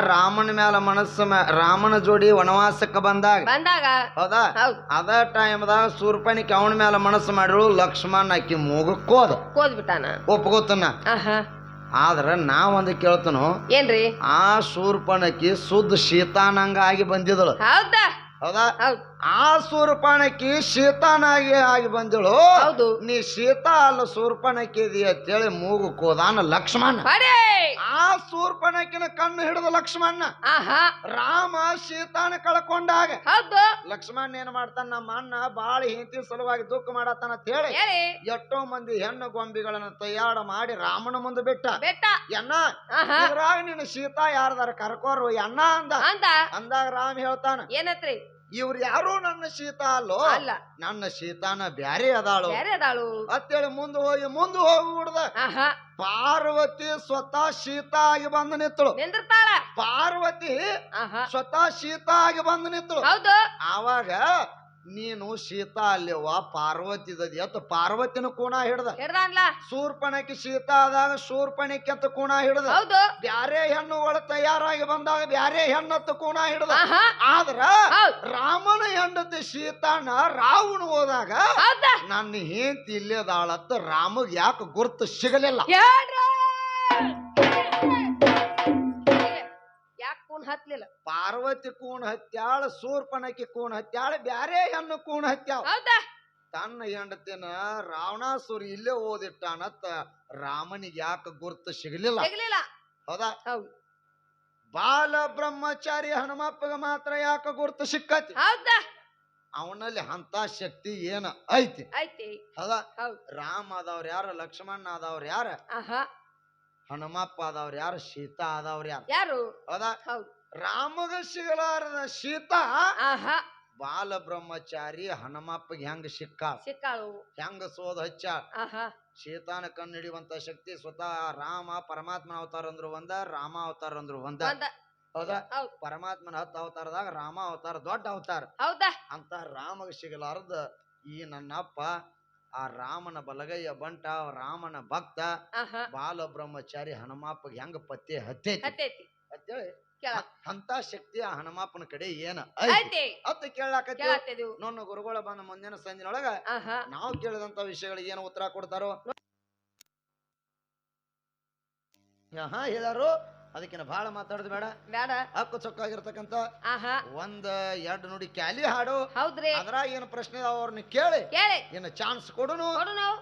ರಾಮನ ಮ್ಯಾಲ ಮನಸ್ಸು ಮ್ಯಾ- ರಾಮನ ಜೋಡಿ ವನವಾಸಕ್ಕೆ ಬಂದಾಗ. ಬಂದಾಗ. ಹೌದಾ? ಹೌದ್. ಅದ ಟೈಮ್ದಾಗ ಸೂರ್ಪಣಿಕೆ ಅವನ ಮ್ಯಾಲ ಮನಸ್ಸು ಮಾಡಿಳು ಲಕ್ಷ್ಮಣ ಆಕಿ ಮೂಗಕ್ಕೋದ ಕೋದ್ಬಿಟ್ಟಾನ ಒಪ್ಕೋತನ. ಆಹಾ. ಆದ್ರ ನಾವೊಂದು ಕೇಳ್ತನು ಏನ್ರಿ? ಆ ಶೂರ್ಪಣಕಿ ಶುದ್ಧ ಶೀತಾನಂಗ ಆಗಿ ಬಂದಿದಳು ಹೌದಾ? ಹೌದಾ? ಹೌದ್. ಆ ಸೂರ್ಪಣಕಿ ಶೀತಾನಾಗಿ ಆಗಿ ಬಂದಳು. ಹೌದು. ನೀ ಶೀತಾ ಅಲ್ಲ ಸೂರ್ಪಣಕಿ ಇದಿ ಅಂತೇಳಿ ಮೂಗು ಕೋದಾನ ಲಕ್ಷ್ಮಣ ಆ ಸೂರ್ಪಣಕಿನ ಕಣ್ಣು ಹಿಡಿದ ಲಕ್ಷ್ಮಣ ರಾಮ ಶೀತಾನ ಕಳ್ಕೊಂಡಾಗ ಲಕ್ಷ್ಮಣ ಏನ್ ಮಾಡ್ತಾನ ನಮ್ಮ ಅಣ್ಣ ಬಾಳ ಹಿಂತಿ ಸಲುವಾಗಿ ದುಃಖ ಮಾಡತ್ತಾನ ಅಂತ ಹೇಳಿ. ಎಷ್ಟೋ ಮಂದಿ ಹೆಣ್ಣು ಗೊಂಬಿಗಳನ್ನ ತಯಾರ ಮಾಡಿ ರಾಮನ ಮುಂದೆ ಬಿಟ್ಟ. ಆಹಾ. ಇದ್ರಾಗ ನಿನ್ನ ಸೀತಾ ಯಾರದಾರ ಕರ್ಕೋರು ಎನ್ನ ಅಂದ. ಅಂದ. ಅಂದಾಗ ರಾಮ್ ಹೇಳ್ತಾನ ಏನತ್ರಿ? ಇವ್ರು ಯಾರು ನನ್ನ ಶೀತ ಅಲ್ಲೋ? ಅಲ್ಲ. ನನ್ನ ಶೀತಾನ ಬ್ಯಾರೆ ಅದಾಳು. ಬೇರೆ ಅದಾಳು. ಅಂತೇಳಿ ಮುಂದೆ ಹೋಗಿ ಮುಂದೆ ಹೋಗಿ ಬಿಡ್ದ ಆಹಾ. ಪಾರ್ವತಿ ಸ್ವತಃ ಶೀತ ಆಗಿ ಬಂದು ನಿಂತಳು. ನಿಂದಿರ್ತಾಳ? ಪಾರ್ವತಿ ಆಹಾ. ಸ್ವತಃ ಶೀತ ಆಗಿ ಬಂದು ನಿಂತಳು. ಹೌದು. ಆವಾಗ ನೀನು ಸೀತಾ ಅಲ್ಲಿವ ಪಾರ್ವತಿ ಅತ್ತ ಪಾರ್ವತಿನ ಕೋಣ ಹಿಡ್ದ. ಹಿಡ್ದಾನ್ಲ? ಶೂರ್ಪಣಕಿ ಸೀತಾ ಆದಾಗ ಸೂರ್ಪಣಕ್ಕೆ ಅಂತ ಕೋಣ ಹಿಡ್ದ. ಹೌದು. ಬ್ಯಾರೆ ಹೆಣ್ಣುಗಳು ತಯಾರಾಗಿ ಬಂದಾಗ ಬ್ಯಾರೆ ಹೆಣ್ಣತ್ತ ಕೋಣ ಹಿಡ್ದ. ಆದ್ರ ರಾಮನ ಹೆಂಡತಿ ಸೀತಾನ ರಾವಣ ಹೋದಾಗ ಹೌದಾ. ನನ್ನ ಹೆಂಡತಿ ಇಲ್ಲದಾಳತ್ತ ರಾಮಗ್ ಯಾಕೆ ಗುರ್ತು ಸಿಗಲಿಲ್ಲ? ಯಾಕೆ ಹತ್ಲಿಲ್ಲ. ಪಾರ್ವತಿ ಕೂಣ್ ಹತ್ಯಾಳ ಸೂರ್ಪನಕಿ ಕೂಣ್ ಹತ್ಯಾಳ ಬ್ಯಾರೆ ಹೆಣ್ಣು ಕೂಣ್ ಹತ್ಯಾವ ಹೌದಾ? ತನ್ನ ಹೆಂಡತಿನ ರಾವಣಾಸುರಿ ಇಲ್ಲೇ ಓದಿಟ್ಟಾನತ್ತ ರಾಮನಿಗೆ ಯಾಕೆ ಗುರ್ತು ಸಿಗಲಿಲ್ಲ? ಸಿಗ್ಲಿಲ್ಲ. ಹೌದಾ? ಹೌದು. ಬಾಲ ಬ್ರಹ್ಮಚಾರಿ ಹನುಮಪ್ಪಗ ಮಾತ್ರ ಯಾಕೆ ಗುರ್ತು ಸಿಕ್ಕತಿ? ಹೌದಾ? ಅವನಲ್ಲಿ ಅಂತ ಶಕ್ತಿ ಏನ ಐತಿ? ಐತಿ. ಹೌದಾ? ಹೌದು. ರಾಮ ಆದವ್ರ ಯಾರ ಲಕ್ಷ್ಮಣ ಆದವ್ರ ಯಾರ? ಆಹಾ. ಹನುಮಪ್ಪ ಆದವ್ರ ಯಾರು? ಸೀತಾ ಆದವ್ರ ಯಾರು? ಯಾರು? ಹೌದಾ? ಹೌದು. ರಾಮಗ ಸಿಗಲಾರದ ಸೀತಾ ಆಹಾ. ಬಾಲ ಬ್ರಹ್ಮಚಾರಿ ಹನುಮಪ್ಪಗೆ ಹೆಂಗ ಸಿಕ್ಕ? ಸಿಕ್ಕಾಳು. ಹೆಂಗ ಸೋದ ಹಚ್ಚ? ಆಹಾ. ಸೀತಾನ ಕಣ್ಣು ಹಿಡಿಯುವಂತ ಶಕ್ತಿ ಸ್ವತಃ ರಾಮ ಪರಮಾತ್ಮ ಅವತಾರ ಅಂದ್ರು ಒಂದ ರಾಮ ಅವತಾರ ಅಂದ್ರು ಒಂದ. ಒಂದ. ಹೌದಾ? ಹೌದ್. ಪರಮಾತ್ಮನ ಹತ್ತು ಅವತಾರದಾಗ ರಾಮ ಅವತಾರ ದೊಡ್ಡ ಅವತಾರ. ಹೌದಾ? ಅಂತ ರಾಮಗ ಸಿಗಲಾರ್ದ ಈ ನನ್ನಪ್ಪ ಆ ರಾಮನ ಬಲಗೈಯ ಬಂಟ ರಾಮನ ಭಕ್ತ ಬಾಲ ಬ್ರಹ್ಮಚಾರಿ ಹನುಮಪ್ಪಗೆ ಹೆಂಗ ಪತ್ತೆ ಹತ್ತೈತಿ? ಹತ್ತೈತಿ. ಅಂತೇಳಿ ಅಂತ ಶಕ್ತಿ ಆ ಹನುಮಾಪನ ಕಡೆ ಏನ ಐತಿ. ಐತಿ? ಅತ್ತ ಕೇಳಾಕತ್ತಿ ನನ್ನ ಗುರುಗಳ ಬಂದ ಮುಂದಿನ ಸಂಜಿನೊಳಗ ಆಹಾ. ನಾವು ಕೇಳಿದಂತ ವಿಷಯಗಳಿಗೆ ಏನು ಉತ್ತರ ಕೊಡ್ತಾರೋ? ಹಾ ಹೇಳಾರು ಅದಕ್ಕಿನ್ನ ಬಹಳ ಮಾತಾಡೋದು ಬೇಡ. ಬೇಡ. ಹಕ್ಕು ಚೊಕ್ಕಾಗಿರ್ತಕ್ಕಂತ ಆಹಾ. ಒಂದ್ ಎರಡು ನುಡಿ ಕ್ಯಾಲಿ ಹಾಡು. ಹೌದ್ರಿ. ಅದ್ರಾಗ ಏನು ಪ್ರಶ್ನೆ ಅವ್ರನ್ನ ಕೇಳಿ. ಕೇಳಿ. ಏನು ಚಾನ್ಸ್ ಕೊಡುನು.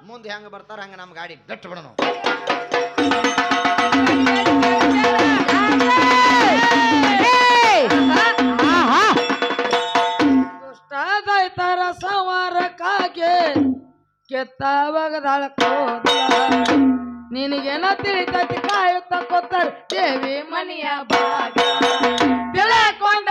ಮುಂದೆ ಹೆಂಗ ಬರ್ತಾರ ಹಂಗ ನಮ್ ಗಾಡಿ ಬಿಟ್ಟು ಬಿಡೋನು. ದುಷ್ಟದೈತರ ಸಂವಾರಕ್ಕಾಗೆ ಕೆತ್ತವಾಗದಾಳ ನಿನಗೇನ ತಿಳಿತೈತಿ ಕಾಯುತ್ತ ಕೊತ್ತರ ದೇವಿ ಮನೆಯ ಭಾಗ. ತಿಳಕೊಂಡ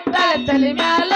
ಇಟ್ಟಳ ತಲೆ ಮ್ಯಾಲ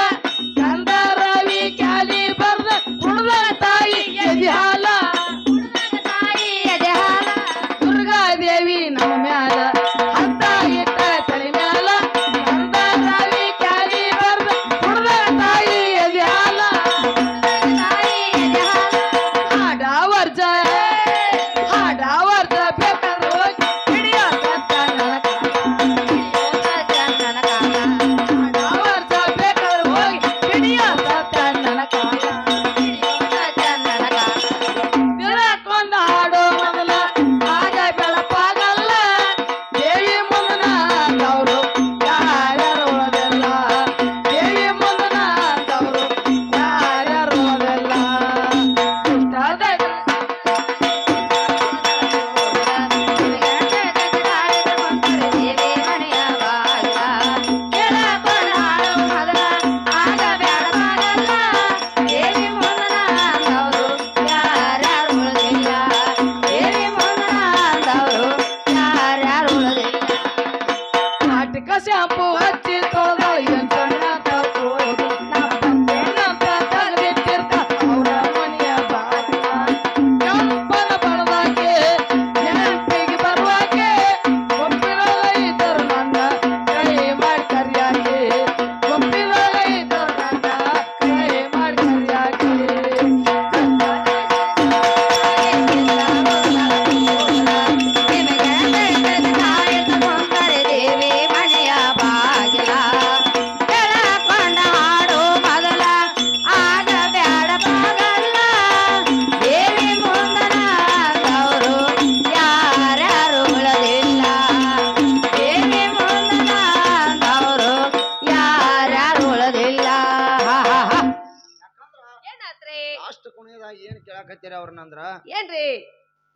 ಕೇಳಾಕತ್ತೀರಿ ಅವ್ರನ್ನಂದ್ರ ಏನ್ರಿ?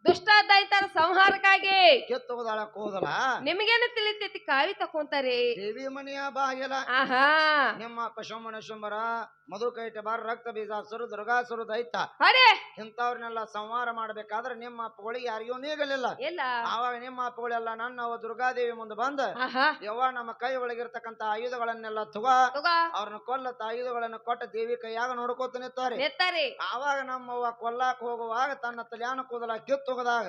ದುಷ್ಟ ದೈತರ ಸಂಹಾರಕ್ಕಾಗಿ ಕಿತ್ತುವುದಾಳ ಕೂದಲ ನಿಮಗೇನು ತಿಳಿತೈತಿ? ಕಾವಿ ತಕೊಂತಾರಿ. ದೇವಿ ಮನೆಯ ಬಾಗಿಲ. ಆಹಾ. ನಿಮ್ಮ ಪಶುಮನ ಶುಂಬರ ಮಧುಕೈಟ ಬಾರ ರಕ್ತ ಬೀಜಾಸುರು ದುರ್ಗಾಸುರು ದೈತ ಅರೆ ಇಂಥವ್ರನ್ನೆಲ್ಲ ಸಂಹಾರ ಮಾಡ್ಬೇಕಾದ್ರೆ ನಿಮ್ಮ ಅಪ್ಪಗಳಿಗೆ ಯಾರಿಗೂ ನೀಗಲಿಲ್ಲ. ಇಲ್ಲ. ಆವಾಗ ನಿಮ್ಮ ಅಪ್ಪಗಳೆಲ್ಲ ನನ್ನ ದುರ್ಗಾದೇವಿ ಮುಂದೆ ಬಂದ ಯಾವ ಯವ್ವ ನಮ್ಮ ಕೈ ಒಳಗಿರ್ತಕ್ಕಂತ ಆಯುಧಗಳನ್ನೆಲ್ಲ ತುಗ ಅವ್ರನ್ನ ಕೊಲ್ಲತ್ತ ಆಯುಧಗಳನ್ನು ಕೊಟ್ಟ ದೇವಿ ಕೈಯಾಗ ನೋಡ್ಕೋತ ನಿತ್ತಾರೆ ಆವಾಗ ನಮ್ಮವ್ವ ಕೊಲ್ಲಾಕ್ ಹೋಗುವಾಗ ತನ್ನ ತಲ್ಯಾನ ಕೂದಲ ಕಿತ್ತು ಹೋಗದಾಗ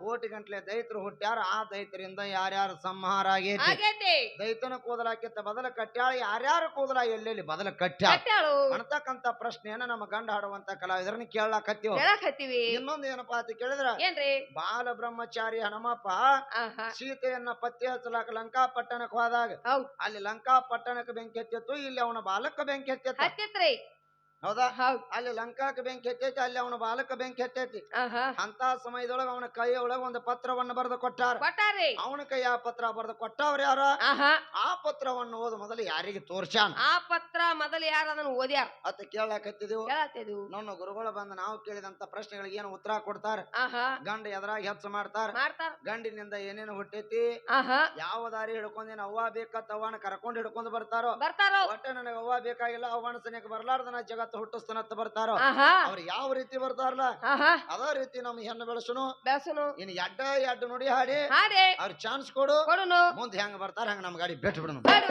ಕೋಟಿ ಗಂಟ್ಲೆ ದೈತರು ಹುಟ್ಟ್ಯಾರ. ಆ ದೈತರಿಂದ ಯಾರ್ಯಾರ ಸಂಹಾರ ಆಗಿ ಆಗೈತಿ. ದೈತನ ಕೂದಲ ಕಿತ್ತ ಬದಲ ಕಟ್ಟ್ಯಾಳ. ಯಾರ್ಯಾರು ಕೂದಲ ಎಲ್ಲೆಲ್ಲಿ ಬದಲ ಕಟ್ಟ್ಯಾಳ. ಕಟ್ಟಾಳು ಅನ್ತಕ್ಕಂತ ಪ್ರಶ್ನೆಯನ್ನ ನಮ್ಮ ಗಂಡ ಹಾಡುವಂತ ಕಲಾವಿದರನ್ನ ಕೇಳಾಕತ್ತೀವ ಹೇಳಕ್ ಹತ್ತೀವಿ ಇನ್ನೊಂದು ಏನಪ್ಪಾ ಅಂತ ಕೇಳಿದ್ರ ಏನ್ರಿ? ಬಾಲ ಬ್ರಹ್ಮಚಾರಿ ಹನುಮಪ್ಪ ಸೀತೆಯನ್ನ ಪತ್ತೆ ಹಚ್ಚಲಾಕ ಲಂಕಾ ಪಟ್ಟಣಕ್ಕೆ ಹೋದಾಗ ಹೌದ್. ಅಲ್ಲಿ ಲಂಕಾ ಪಟ್ಟಣಕ್ಕೆ ಬೆಂಕಿ ಹತ್ತಿತ್ತು ಇಲ್ಲಿ ಅವನ ಬಾಲಕ್ಕ ಬೆಂಕಿ ಹತ್ತಿತ್ತು. ಹತ್ತಿತ್ರಿ. ಹೌದಾ? ಹೌದ್. ಅಲ್ಲಿ ಲಂಕಾಕ ಬೆಂಕಿ ಹತ್ತೈತಿ ಅಲ್ಲಿ ಅವನ ಬಾಲಕ ಬೆಂಕಿ ಹತ್ತೈತಿ. ಆಹಾ. ಅಂತ ಸಮಯದೊಳಗ ಅವನ ಕೈ ಒಳಗ ಒಂದು ಪತ್ರವನ್ನು ಬರೆದು ಕೊಟ್ಟಾರ. ಕೊಟ್ಟಾರಿ. ಅವನ ಕೈ ಆ ಪತ್ರ ಬರೆದು ಕೊಟ್ಟವ್ರ ಯಾರ? ಆಹಾ. ಆ ಪತ್ರವನ್ನು ಓದು ಮೊದಲು ಯಾರಿಗೆ ತೋರ್ಸಾನ ಆ ಪತ್ರ ಮೊದಲು ಯಾರು ಅದನ್ನ ಓದ್ಯಾರ? ಅತ್ತ ಕೇಳಾಕತ್ತಿದೆವು. ಹೇಳತ್ತಿದ್ವು ನನ್ನ ಗುರುಗಳು ಬಂದು ನಾವು ಕೇಳಿದಂತ ಪ್ರಶ್ನೆಗಳಿಗೆ ಏನು ಉತ್ತರ ಕೊಡ್ತಾರ? ಆಹಾ. ಗಂಡ ಎದುರಾಗಿ ಹೆಚ್ಚು ಮಾಡ್ತಾರ? ಮಾಡ್ತಾರ. ಗಂಡಿನಿಂದ ಏನೇನು ಹುಟ್ಟೈತಿ? ಆಹಾ. ಯಾವ ದಾರಿ ಹಿಡ್ಕೊಂಡೇನು ಅವ್ವ ಬೇಕತ್ತ ಅವ್ವನ ಕರ್ಕೊಂಡು ಹಿಡ್ಕೊಂಡು ಬರ್ತಾರೋ? ಬರ್ತಾರೋ? ಒಟ್ಟ ನನಗೆ ಅವ್ವ ಬೇಕಾಗಿಲ್ಲ ಅವ್ವನ ಸನಿಯಕ್ಕೆ ಬರ್ಲಾರ್ದನ ಜಗತ್ತು ಅಂತ ಬರ್ತಾರೋ? ಅವ್ರು ಯಾವ ರೀತಿ ಬರ್ತಾರಲ್ಲ? ಅದ ರೀತಿ ನಮ್ ಹೆಣ್ಣು ಬೆಳೆಸನು. ಬೆಳೆಸನು. ಇನ್ ಎಡ್ಡ ಎಡ್ಡ ನೋಡಿ ಹಾಡಿ. ಹಾಡಿ. ಅವ್ರ ಚಾನ್ಸ್ ಕೊಡು. ಕೊಡುನು. ಮುಂದೆ ಹೆಂಗ್ ಬರ್ತಾರ ಹಂಗ ನಮ್ ಗಾಡಿ ಬಿಟ್ಟು ಮಾಡು